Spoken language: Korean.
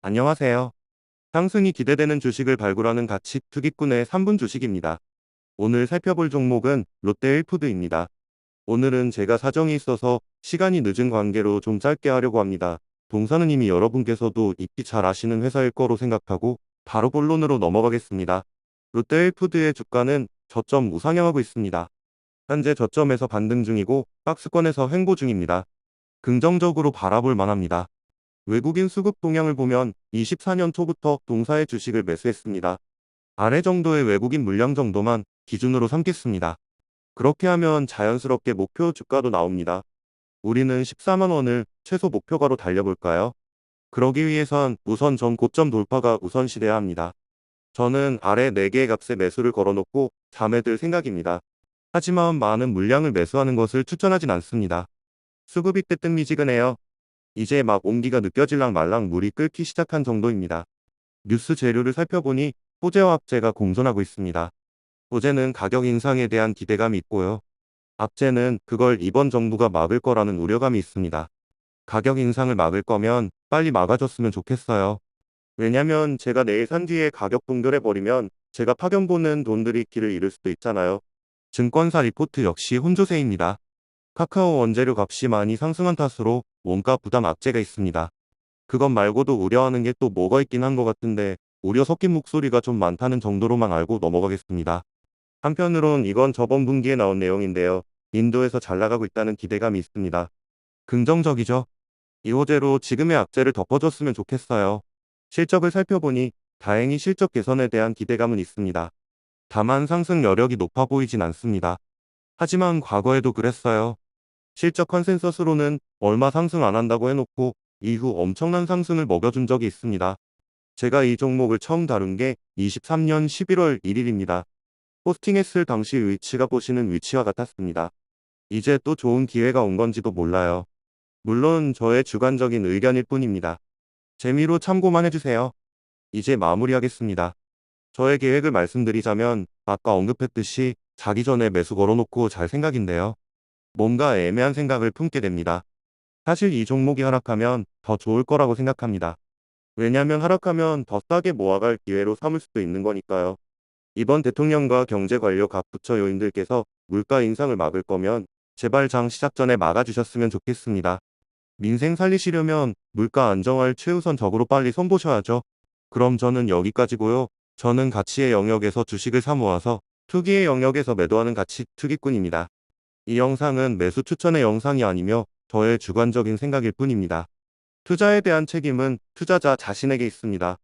안녕하세요. 상승이 기대되는 주식을 발굴하는 가치 투기꾼의 3분 주식입니다. 오늘 살펴볼 종목은 롯데일푸드입니다. 오늘은 제가 사정이 있어서 시간이 늦은 관계로 좀 짧게 하려고 합니다. 동사는 이미 여러분께서도 익히 잘 아시는 회사일 거로 생각하고 바로 본론으로 넘어가겠습니다. 롯데일푸드의 주가는 저점 우상향하고 있습니다. 현재 저점에서 반등 중이고 박스권에서 횡보 중입니다. 긍정적으로 바라볼 만합니다. 외국인 수급 동향을 보면 24년 초부터 동사의 주식을 매수했습니다. 아래 정도의 외국인 물량 정도만 기준으로 삼겠습니다. 그렇게 하면 자연스럽게 목표 주가도 나옵니다. 우리는 14만 원을 최소 목표가로 달려볼까요? 그러기 위해선 우선 전 고점 돌파가 우선시돼야 합니다. 저는 아래 4개의 값에 매수를 걸어놓고 잠에 들 생각입니다. 하지만 많은 물량을 매수하는 것을 추천하진 않습니다. 수급이 뜨뜻미지근해요. 이제 막 온기가 느껴질랑 말랑 물이 끓기 시작한 정도입니다. 뉴스 재료를 살펴보니 호재와 합재가 공존하고 있습니다. 호재는 가격 인상에 대한 기대감이 있고요. 합재는 그걸 이번 정부가 막을 거라는 우려감이 있습니다. 가격 인상을 막을 거면 빨리 막아줬으면 좋겠어요. 왜냐면 제가 내일 산 뒤에 가격 동결해버리면 제가 파견 보는 돈들이 길을 잃을 수도 있잖아요. 증권사 리포트 역시 혼조세입니다. 카카오 원재료 값이 많이 상승한 탓으로 원가 부담 악재가 있습니다. 그것 말고도 우려하는 게 또 뭐가 있긴 한 것 같은데 우려 섞인 목소리가 좀 많다는 정도로만 알고 넘어가겠습니다. 한편으론 이건 저번 분기에 나온 내용인데요. 인도에서 잘 나가고 있다는 기대감이 있습니다. 긍정적이죠? 이 호재로 지금의 악재를 덮어줬으면 좋겠어요. 실적을 살펴보니 다행히 실적 개선에 대한 기대감은 있습니다. 다만 상승 여력이 높아 보이진 않습니다. 하지만 과거에도 그랬어요. 실적 컨센서스로는 얼마 상승 안 한다고 해놓고 이후 엄청난 상승을 먹여준 적이 있습니다. 제가 이 종목을 처음 다룬 게 23년 11월 1일입니다. 포스팅했을 당시 위치가 보시는 위치와 같았습니다. 이제 또 좋은 기회가 온 건지도 몰라요. 물론 저의 주관적인 의견일 뿐입니다. 재미로 참고만 해주세요. 이제 마무리하겠습니다. 저의 계획을 말씀드리자면 아까 언급했듯이 자기 전에 매수 걸어놓고 잘 생각인데요. 뭔가 애매한 생각을 품게 됩니다. 사실 이 종목이 하락하면 더 좋을 거라고 생각합니다. 왜냐면 하락하면 더 싸게 모아갈 기회로 삼을 수도 있는 거니까요. 이번 대통령과 경제관료 각 부처 요인들께서 물가 인상을 막을 거면 제발 장 시작 전에 막아주셨으면 좋겠습니다. 민생 살리시려면 물가 안정화를 최우선 적으로 빨리 손보셔야죠. 그럼 저는 여기까지고요. 저는 가치의 영역에서 주식을 사 모아서 투기의 영역에서 매도하는 가치 투기꾼입니다. 이 영상은 매수 추천의 영상이 아니며 저의 주관적인 생각일 뿐입니다. 투자에 대한 책임은 투자자 자신에게 있습니다.